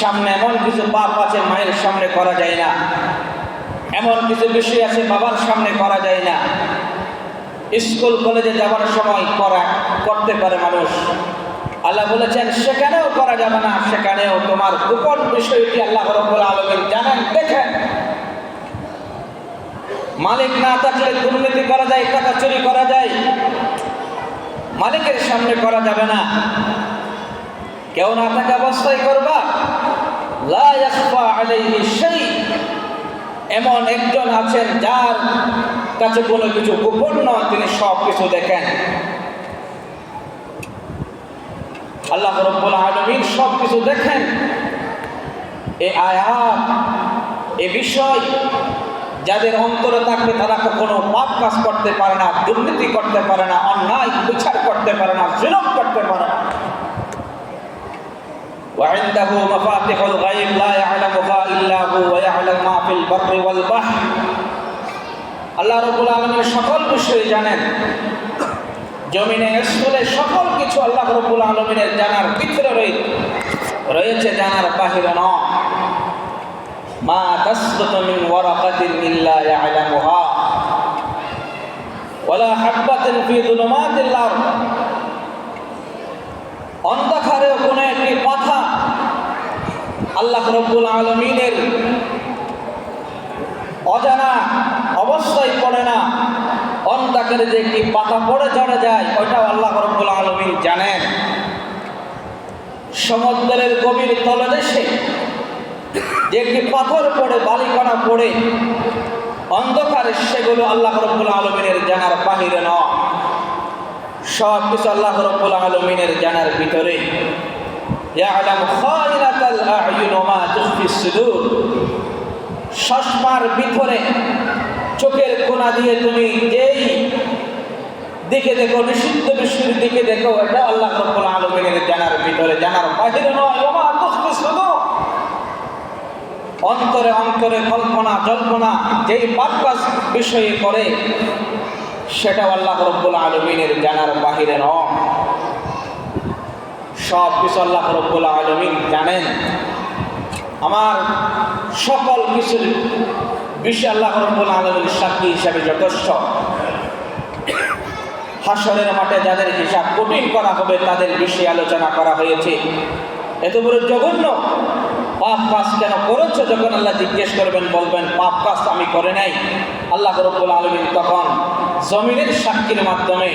সামনে এমন কিছু পাপ আছে মায়ের সামনে করা যায় না। এমন কিছু বিষয় আছে বাবার সামনে করা যায় না। স্কুল, কলেজে যাওয়ার সময় করা, করতে পারে মানুষ। আল্লাহ বলেছেন, সেখানেও করা যাবে না, সেখানেও তোমার গোপন বিষয়টি আল্লাহ রব্বুল আলমিন জানেন, দেখেন। মালিক না থাকলে দুর্নীতি করা যায়, টাকা চুরি করা যায়। মালিকের সামনে করা যাবে না। কেউ না থাকা অবস্থায় করবা। এমন একজন আছেন যার কাছে কোনো কিছু গোপন নয়, তিনি সব কিছু দেখেন। আল্লাহ রব্বুল আলমিন সব কিছু দেখেন। এ আয়াত, এ বিষয় যাদের অন্তরে থাকবে তারা কখনো পাপ কাজ করতে পারে না, দুর্নীতি করতে পারে না, অন্যায় বিচার করতে পারে না, জুলুম করতে পারে না। وعنده مفاتح الغيب لا يعلمها إلا هو ويعلم ما في البر والبحر আল্লাহ রবুল আলমের সকল বিষয় জানেন জমিনে স্থলে সকল কিছু আল্লাহ রবুল আলমিনের জানার ভিতরে রয়ে- রয়েছে জানার বাহিরে নয় মা তাসকুতু মিন ওয়ারাকাতিন ইল্লা ইয়ালামুহা ওয়ালা হাববাতিন ফি যুলুমাতিল আরদ অন্ধকারেও আল্লাহ রব্বুল আলমিনের অজানা অবস্থায় পড়ে না। অন্ধকারে যে একটি পাতা পড়ে চড়ে যায়, ওইটাও আল্লাহ রব্বুল আলমিন জানেন। সমুদ্রের গভীর তলদেশে যে একটি পাথর পড়ে, বালিকণা পড়ে, অন্ধকারে সেগুলো আল্লাহ রব্বুল আলমিনের জানার বাহিরে নয়। সব কিছু আল্লাহ রব্বুল আলমিনের জানার ভিতরে। ইয়ালাম খায়রাতাল আ'য়ুন মা তুখফি সুদূর। সসমার ভিতরে চোখের কোনা দিয়ে তুমি যেই দিকে দেখো, নিষিদ্ধ বিষয়ের দিকে দেখো, এটা আল্লাহ রব্বুল আলামিনের জানার ভিতরে, জানার বাহিরে নয়। ওমা তুখফি সুদূর। অন্তরে অন্তরে কল্পনা, জল্পনা, যেই পাপকাজ বিষয়ে করে সেটা আল্লাহ রব্বুল আলমিনের জানার বাহিরে নয়। সব কিছু আল্লাহ রব্বুল আলমিন জানেন। আমার সকল কিছুর বিষয় আল্লাহ রব্বুল আলমীর সাক্ষী হিসাবে যথেষ্ট। হাসনের মাঠে যাদের হিসাব কঠিন করা হবে, তাদের বিষয়ে আলোচনা করা হয়েছে। এত বড় জঘন্য পাপ কাজ কেন করেছ? যখন আল্লাহ জিজ্ঞেস করবেন, বলবেন, পাপ কাজ আমি করে নাই। আল্লাহ রব্বুল আলমিন তখন জমিনের সাক্ষীর মাধ্যমে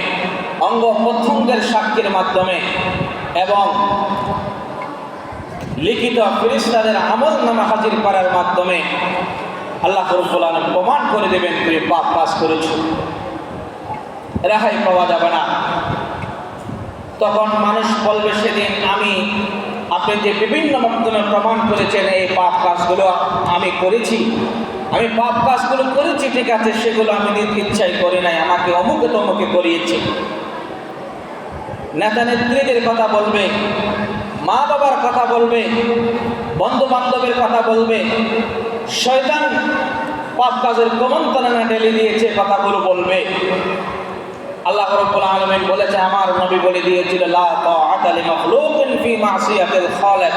অঙ্গ প্রত্যঙ্গের সাক্ষীর মাধ্যমে এবং লিখিত ফিরিস্তাদের আমল নামা হাজির করার মাধ্যমে আল্লাহ রব্বুল আলম প্রমাণ করে দেবেন তুমি পাপ কাজ করেছ। রেহাই পাওয়া যাবে না। তখন মানুষ বলবে, সেদিন আমি আপনি যে বিভিন্ন মাধ্যমে প্রমাণ করেছেন, এই পাপ কাজগুলো আমি করেছি। আমি পাপ কাজগুলো করেছি, ঠিক আছে, সেগুলো আমি ইচ্ছাই করি নাই, আমাকে অমুকে তমুকে করিয়েছে। নেতা নেত্রীদের কথা বলবে মা বাবার কথা বলবে বন্ধু বান্ধবের কথা বলবে, শয়তান পাপ কাজের কমন্তনা ঢেলে দিয়েছে, কথাগুলো বলবে। আল্লাহ রাব্বুল আলামিন বলেছে, আমার নবী বলে দিয়েছিল, লা তাআতা লি ফি মাসিয়াতিল খালিক।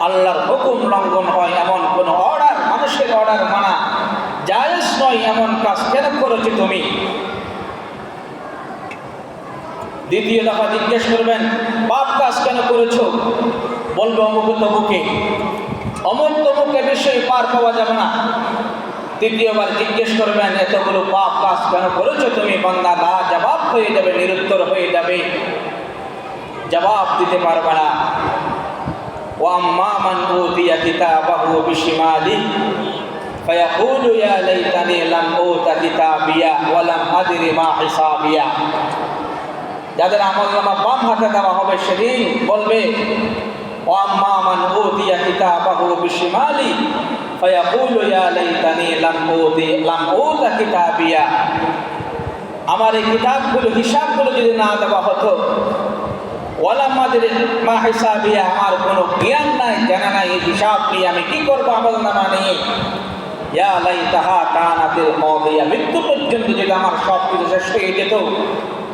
আল্লাহর হুকুম লঙ্ঘন হয় এমন কোন অর্ডার, মানুষের অর্ডার মানা, জায়েজ নয় এমন কাজ কেন করেছ তুমি? দ্বিতীয় দফা জিজ্ঞেস করবেন পাপ কাজ কেন করেছো বলবে অমুক তমুকে অমুক তমুকে বিষয়ে পার পাওয়া যাবে না তৃতীয়বার জিজ্ঞেস করবেন এতগুলো পাপ কাজ কেন করেছো তুমি বান্দা না জবাব হয়ে যাবে নিরুত্তর হয়ে যাবে জবাব দিতে পারবে না ও আম্মা মান উতিয়া কিতাবাহু বিশিমালি فيقول يا ليتني لم أوت كتابيا ولم أدر ما حسابيا যাদের আমল নামা বাম হাতে দেওয়া হবে সেদিন বলবে ও আম্মা মান উতিয়া কিতাবাহু শিমালি فيقول يا ليتني لم أوتي لم أوت كتابيا আমার এই কিতাবগুলো হিসাবগুলো যদি না দেওয়া হতো ওয়ালামাদের মা হিসাবিয়া আমার কোনো জ্ঞান নাই জানা নাই এই হিসাব নিয়ে আমি কি করবো আমল নামা নিয়ে ইয়া লাই তাহা কানাতের মদিয়া মৃত্যু পর্যন্ত যদি আমার সব কিছু শেষ হয়ে যেত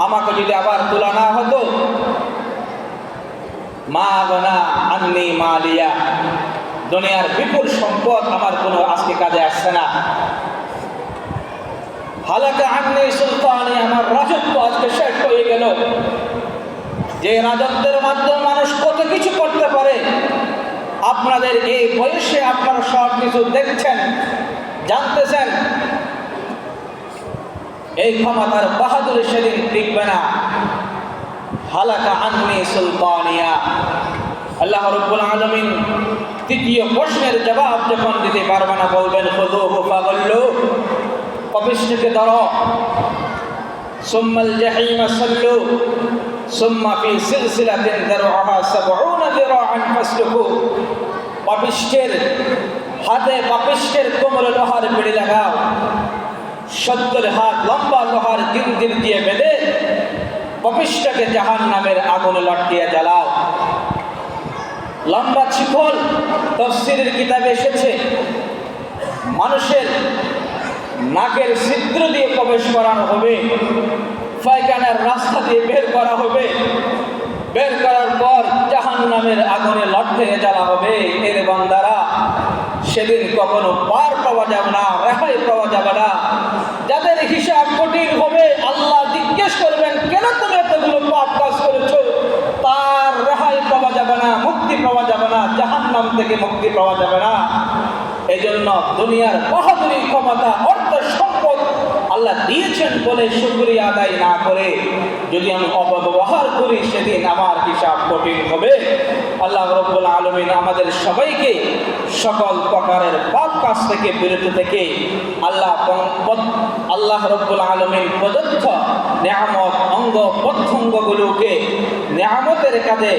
আমাকে যদি আবার তোলা না হতো, মা গনা আন্নি মালিয়া, দুনিয়ার বিপুল সম্পদ আমার কোনো আজকে কাজে আসছে না। হালাকা আন্নি সুলতানি আমার রাজত্ব আজকে শেষ হয়ে গেল। যে রাজত্বের মাধ্যমে মানুষ কত কিছু করতে পারে, আপনাদের এই বয়সে আপনারা সব কিছু দেখছেন, জানতেছেন। এই ক্ষমতার বাহাদুর সেদিন টিকবে না। হালাকা আন্নি সুলতানিয়া। আল্লাহ রব্বুল আলমিন তৃতীয় প্রশ্নের জবাব যখন দিতে পারবে না, বলবেন কপিষ্ঠকে ধরো। সুম্মাল জাহিমা সাল্লু, সুম্মা ফি সিলসিলাতিন দারউহা সাবউনা দিরাআন ফাসলুকু। পাপিষ্ঠের হাতে পাপিষ্ঠের কোমরে লোহার বেড়ে লাগাও। সত্তর হাত লম্বা লোহার জিন্দির দিয়ে বেঁধে পাপিষ্ঠকে জাহান নামের আগুনে লটকিয়ে জ্বালাও। লম্বা শিকল তফসিরের কিতাবে এসেছে, মানুষের নাকের ছিদ্র দিয়ে প্রবেশ করানো হবে, পায়খানার রাস্তা দিয়ে বের করা হবে। বের করার পর জাহান নামের আগুনে লটকে জ্বালা হবে। এর বান্দারা, সেদিন কখনো পার পাওয়া যাবে না, রেহাই পাওয়া যাবে না। হিসাব কঠিন হবে। আল্লাহ জিজ্ঞেস করবেন, কেন তুমি এতগুলো পাপ কাজ করেছ? তার রেহাই পাওয়া যাবে না, মুক্তি পাওয়া যাবে না জাহান নাম থেকে মুক্তি পাওয়া যাবে না। এই জন্য দুনিয়ার বাহাদুরি ক্ষমতা আল্লাহ দিয়েছেন বলে শুক্রিয়া আদায় না করে যদি আমি অপব্যবহার করি, সেদিন আমার হিসাব কঠিন হবে। আল্লাহ রব্বুল আলমিন আমাদের সবাইকে সকল প্রকারের পাপ কাজ থেকে, বিরত থেকে আল্লাহ আল্লাহ রব্বুল আলমিন প্রদত্ত নেয়ামত, অঙ্গ প্রত্যঙ্গগুলোকে নেয়ামতের কাজে,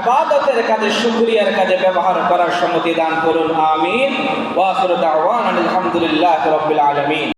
আবাদতের কাজে, শুক্রিয়ার কাজে ব্যবহার করার সম্মতি দান করুন। আমিন। ওয়াফির দাওয়ান আলহামদুলিল্লাহ রব্বিল আলমিন।